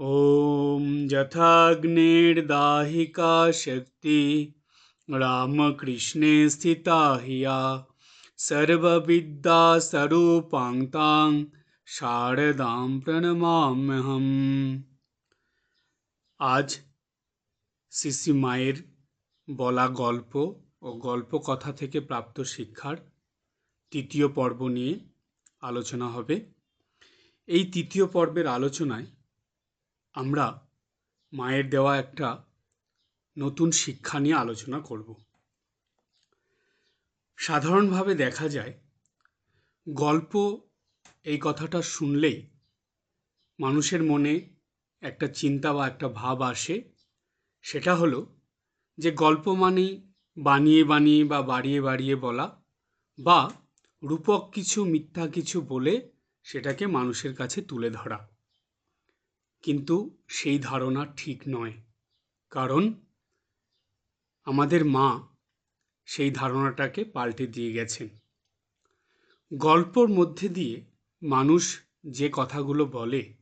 ॐ यथाग्निर्दाहिका शक्ति रामकृष्णे स्थिता हिया सर्वविद्यास्वरूपां तां শারদাম প্রণমাম্যহম আজ শিশি মায়ের বলা গল্প ও গল্প কথা থেকে প্রাপ্ত শিক্ষার তৃতীয় পর্ব নিয়ে আলোচনা হবে এই তৃতীয় পর্বের আলোচনায় আমরা মায়ের দেওয়া একটা নতুন শিক্ষা নিয়ে আলোচনা করব। সাধারণভাবে দেখা যায়, গল্প এই কথাটা শুনলেই মানুষের মনে একটা চিন্তা বা একটা ভাব আসে। সেটা হলো যে গল্প মানেই বানিয়ে বানিয়ে বা বাড়িয়ে বাড়িয়ে বলা বা রূপক কিছু মিথ্যা কিছু বলে সেটাকে মানুষের কাছে তুলে ধরা। কিন্তু সেই ধারণা ঠিক নয়। কারণ আমাদের মা সেই ধারণাটাকে পাল্টে দিয়ে গেছেন। গল্পর মধ্যে দিয়ে মানুষ যে কথাগুলো বলে,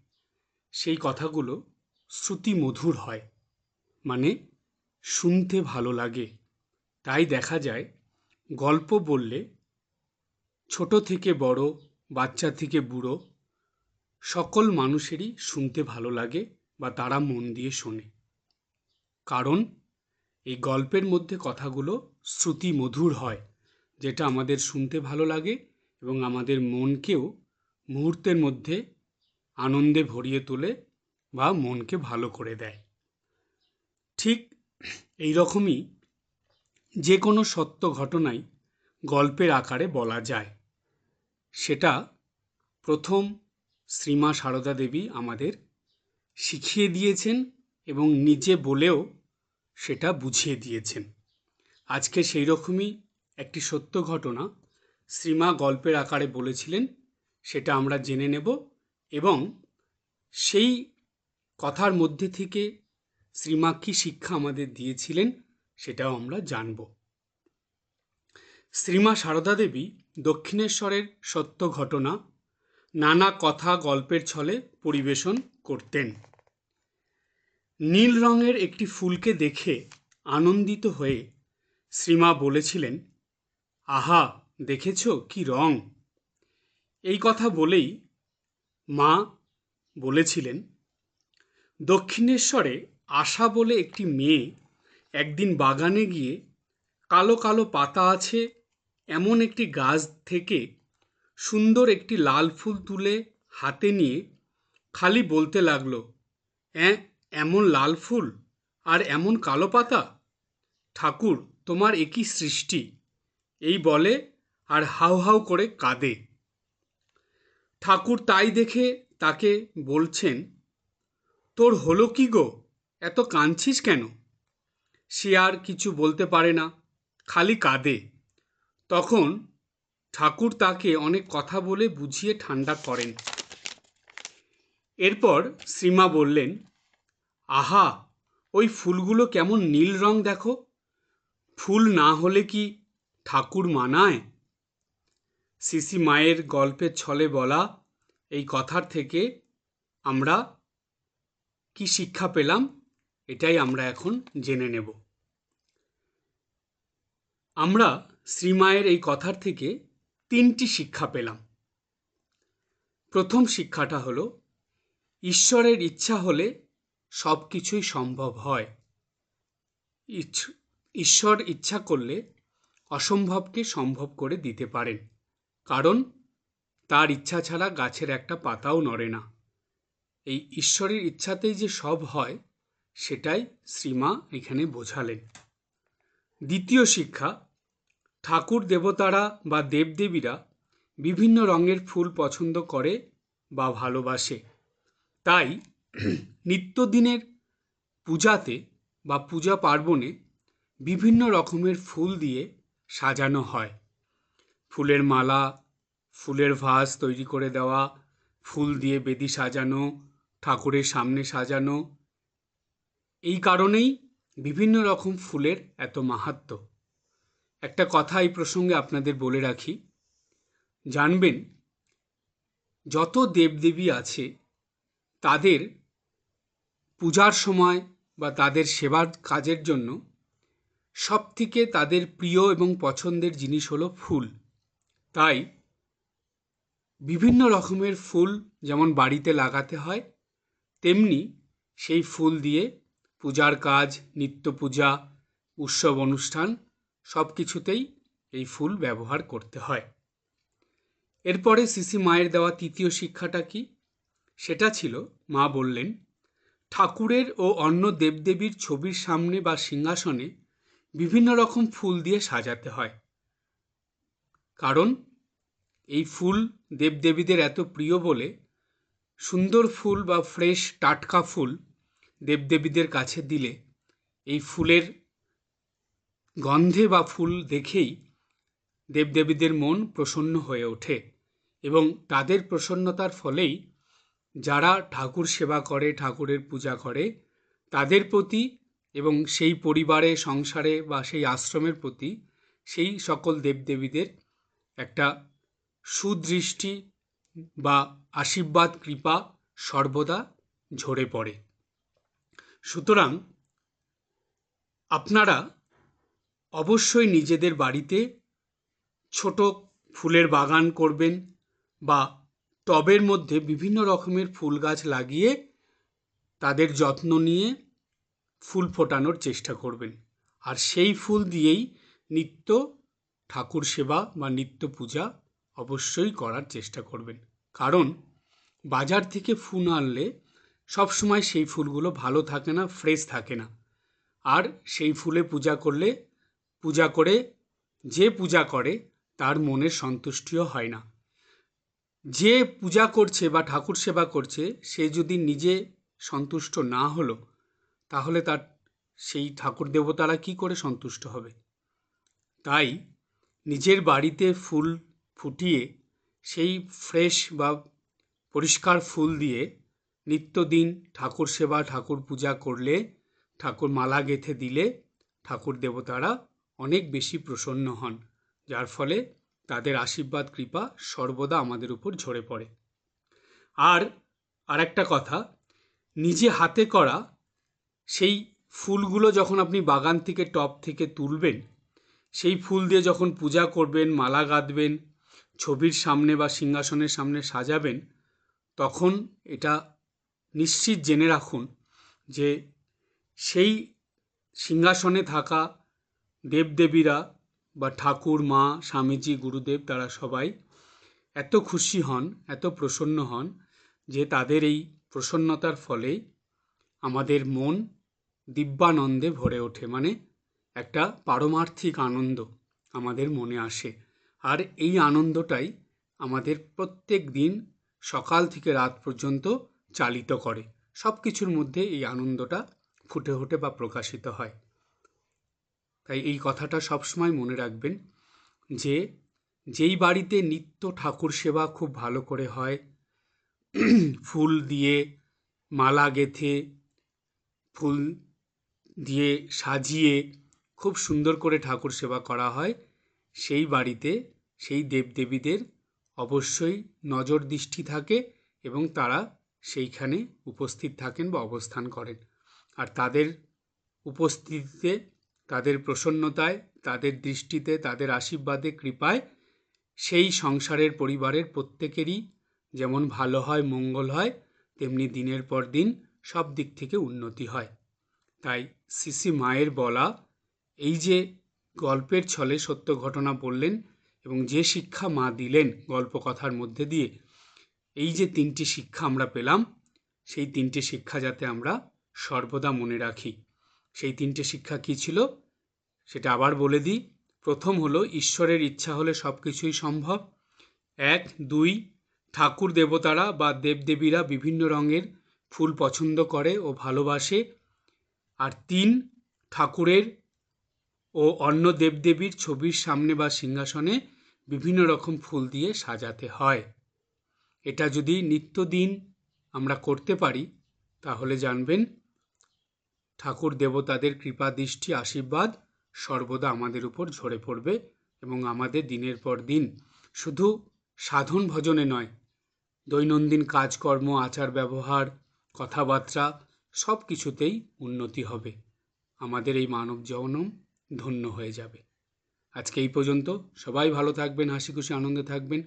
সেই কথাগুলো শ্রুতি মধুর হয়। মানে শুনতে ভালো লাগে। তাই দেখা যায়, গল্প বললে ছোট থেকে বড়, বাচ্চা থেকে বুড়ো সকল মানুষেরই শুনতে ভালো লাগে বা তারা মন দিয়ে শোনে। কারণ এই গল্পের মধ্যে কথাগুলো শ্রুতি মধুর হয়, যেটা আমাদের শুনতে ভালো লাগে এবং আমাদের মনকেও মুহূর্তের মধ্যে আনন্দে ভরিয়ে তোলে বা মনকে ভালো করে দেয়। ঠিক এই রকমই যে কোনো সত্য ঘটনাই গল্পের আকারে বলা যায়। সেটা প্রথম শ্রীমা সারদা দেবী আমাদের শিখিয়ে দিয়েছেন এবং নিজে বলেও সেটা বুঝিয়ে দিয়েছেন। আজকে সেই রকমই একটি সত্য ঘটনা শ্রীমা গল্পের আকারে বলেছিলেন, সেটা আমরা জেনে নেব এবং সেই কথার মধ্যে থেকে শ্রীমা কী শিক্ষা আমাদের দিয়েছিলেন সেটাও আমরা জানব। শ্রীমা সারদা দেবী দক্ষিণেশ্বরের সত্য ঘটনা নানা কথা গল্পের ছলে পরিবেশন করতেন। নীল রঙের একটি ফুলকে দেখে আনন্দিত হয়ে শ্রীমা বলেছিলেন, আহা, দেখেছ কি রং? এই কথা বলেই মা বলেছিলেন, দক্ষিণেশ্বরে আশা বলে একটি মেয়ে একদিন বাগানে গিয়ে কালো কালো পাতা আছে, এমন একটি গাছ থেকে সুন্দর একটি লাল ফুল তুলে হাতে নিয়ে খালি বলতে লাগল, অ্যাঁ, এমন লাল ফুল আর এমন কালো পাতা? ঠাকুর, তোমার একই সৃষ্টি। এই বলে আর হাউ হাউ করে কাঁদে। ঠাকুর তাই দেখে তাকে বলছেন, তোর হলো কি গো? এত কাঁদছিস কেন? সে আর কিছু বলতে পারে না, খালি কাঁদে। তখন ঠাকুর তাকে অনেক কথা বলে বুঝিয়ে ঠান্ডা করেন। এরপর শ্রীমা বললেন, আহা, ওই ফুলগুলো কেমন নীল রং দেখো। ফুল না হলে কি ঠাকুর মানায়? সিসি মায়ের গল্পের ছলে বলা এই কথার থেকে আমরা কি শিক্ষা পেলাম, এটাই আমরা এখন জেনে নেব। আমরা শ্রীমায়ের এই কথার থেকে তিনটি শিক্ষা পেলাম। প্রথম শিক্ষাটা হলো, ঈশ্বরের ইচ্ছা হলে সব কিছুই সম্ভব হয়। ঈশ্বর ইচ্ছা করলে অসম্ভবকে সম্ভব করে দিতে পারেন। কারণ তার ইচ্ছা ছাড়া গাছের একটা পাতাও নড়ে না। এই ঈশ্বরের ইচ্ছাতেই যে সব হয়, সেটাই শ্রীমা এখানে বোঝালেন। দ্বিতীয় শিক্ষা ঠাকুর দেবতারা বা দেবদেবীরা বিভিন্ন রঙের ফুল পছন্দ করে বা ভালোবাসে। তাই নিত্যদিনের পূজাতে বা পূজা পার্বণে বিভিন্ন রকমের ফুল দিয়ে সাজানো হয়। ফুলের মালা, ফুলের ভাস তৈরি করে দেওয়া, ফুল দিয়ে বেদি সাজানো, ঠাকুরের সামনে সাজানো। এই কারণেই বিভিন্ন রকম ফুলের এত মাহাত্ম্য। একটা কথা এই প্রসঙ্গে আপনাদের বলে রাখি। জানবেন, যত দেবদেবী আছে, তাদের পূজার সময় বা তাদের সেবার কাজের জন্য সবথেকে তাদের প্রিয় এবং পছন্দের জিনিস হলো ফুল। তাই বিভিন্ন রকমের ফুল যেমন বাড়িতে লাগাতে হয়, তেমনি সেই ফুল দিয়ে পূজার কাজ, নিত্য পূজা, উৎসব অনুষ্ঠান সব কিছুতেই এই ফুল ব্যবহার করতে হয়। এরপরে সিসি মায়ের দেওয়া তৃতীয় শিক্ষাটা কি? সেটা ছিল, মা বললেন, ঠাকুরের ও অন্য দেবদেবীর ছবির সামনে বা সিংহাসনে বিভিন্ন রকম ফুল দিয়ে সাজাতে হয়। কারণ, এই ফুল দেবদেবীদের এত প্রিয় বলে সুন্দর ফুল বা ফ্রেশ টাটকা ফুল দেবদেবীদের কাছে দিলে এই ফুলের গন্ধে বা ফুল দেখেই দেবদেবীদের মন প্রসন্ন হয়ে ওঠে এবং তাদের প্রসন্নতার ফলেই যারা ঠাকুর সেবা করে, ঠাকুরের পূজা করে, তাদের প্রতি এবং সেই পরিবারে, সংসারে বা সেই আশ্রমের প্রতি সেই সকল দেবদেবীদের একটা সুদৃষ্টি বা আশীর্বাদ, কৃপা সর্বদা ঝরে পড়ে। সুতরাং আপনারা অবশ্যই নিজেদের বাড়িতে ছোট ফুলের বাগান করবেন বা টবের মধ্যে বিভিন্ন রকমের ফুল গাছ লাগিয়ে তাদের যত্ন নিয়ে ফুল ফোটানোর চেষ্টা করবেন। আর সেই ফুল দিয়েই নিত্য ঠাকুর সেবা বা নিত্য পূজা অবশ্যই করার চেষ্টা করবেন। কারণ বাজার থেকে ফুল আনলে সবসময় সেই ফুলগুলো ভালো থাকে না, ফ্রেশ থাকে না। আর সেই ফুলে পূজা করলে পূজা করে, যে পূজা করে, তার মনের সন্তুষ্টিও হয় না। যে পূজা করছে বা ঠাকুর সেবা করছে, সে যদি নিজে সন্তুষ্ট না হলো, তাহলে তার সেই ঠাকুর দেবতারা কি করে সন্তুষ্ট হবে? তাই নিজের বাড়িতে ফুল ফুটিয়ে, সেই ফ্রেশ বা পরিষ্কার ফুল দিয়ে নিত্যদিন ঠাকুর সেবা, ঠাকুর পূজা করলে, ঠাকুর মালা গেঁথে দিলে, ঠাকুর দেবতারা অনেক বেশি প্রসন্ন হন, যার ফলে তাদের আশীর্বাদ কৃপা সর্বদা আমাদের উপর ঝরে পড়ে। আর আরেকটা কথা, নিজে হাতে করা সেই ফুলগুলো যখন আপনি বাগান থেকে টব থেকে তুলবেন, সেই ফুল দিয়ে যখন পূজা করবেন, মালা গাঁথবেন ছবির সামনে বা সিংহাসনের সামনে সাজাবেন, তখন এটা নিশ্চিত জেনে রাখুন যে সেই সিংহাসনে থাকা দেবদেবীরা বা ঠাকুর, মা, স্বামীজি, গুরুদেব তারা সবাই এত খুশি হন, এত প্রসন্ন হন যে তাদের এই প্রসন্নতার ফলে আমাদের মন দিব্যানন্দে ভরে ওঠে। মানে একটা পারমার্থিক আনন্দ আমাদের মনে আসে। আর এই আনন্দটাই আমাদের প্রত্যেক দিন সকাল থেকে রাত পর্যন্ত চালিত করে। সব কিছুর মধ্যে এই আনন্দটা ফুটে ওঠে বা প্রকাশিত হয়। তাই এই কথাটা সবসময় মনে রাখবেন যে যেই বাড়িতে নিত্য ঠাকুর সেবা খুব ভালো করে হয়, ফুল দিয়ে মালা গেঁথে, ফুল দিয়ে সাজিয়ে খুব সুন্দর করে ঠাকুর সেবা করা হয়, সেই বাড়িতে সেই দেবদেবীদের অবশ্যই নজর দৃষ্টি থাকে এবং তারা সেইখানে উপস্থিত থাকেন বা অবস্থান করেন। আর তাদের উপস্থিতিতে তাদের প্রসন্নতায়, তাদের দৃষ্টিতে, তাদের আশীর্বাদে, কৃপায় সেই সংসারের পরিবারের প্রত্যেকেরই যেমন ভালো হয়, মঙ্গল হয়, তেমনি দিনের পর দিন সব দিক থেকে উন্নতি হয়। তাই সিসি মায়ের বলা, এই যে গল্পের ছলে সত্য ঘটনা বললেন এবং যে শিক্ষা মা দিলেন গল্প কথার মধ্যে দিয়ে, এই যে তিনটি শিক্ষা আমরা পেলাম, সেই তিনটি শিক্ষা যাতে আমরা সর্বদা মনে রাখি। সেই তিনটে শিক্ষা কী ছিল? সেটা আবার বলে দিই। প্রথম হলো, ঈশ্বরের ইচ্ছা হলে সব কিছুই সম্ভব। এক, দুই, ঠাকুর দেবতারা বা দেবদেবীরা বিভিন্ন রঙের ফুল পছন্দ করে ও ভালোবাসে। আর তিন, ঠাকুরের ও অন্য দেবদেবীর ছবির সামনে বা সিংহাসনে বিভিন্ন রকম ফুল দিয়ে সাজাতে হয়। এটা যদি নিত্যদিন আমরা করতে পারি, তাহলে জানবেন, ঠাকুর দেবতাদের কৃপা, দৃষ্টি, আশীর্বাদ সর্বদা আমাদের উপর ঝরে পড়বে এবং আমাদের দিনের পর দিন শুধু সাধন ভজনে নয়, দৈনন্দিন কাজকর্ম, আচার ব্যবহার, কথাবার্তা সব কিছুতেই উন্নতি হবে। আমাদের এই মানব জনম ধন্য হয়ে যাবে। আজকে এই পর্যন্ত সবাই ভালো থাকবেন, হাসি খুশি, আনন্দে থাকবেন।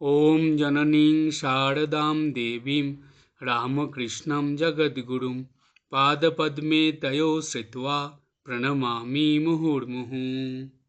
ওম জননীং শারদাম দেবীম রামকৃষ্ণম জগদ্গুরুম। পাদপদ্মে তয়ো শ্রিত্বা। प्रणमामि मुहुर्मुहुः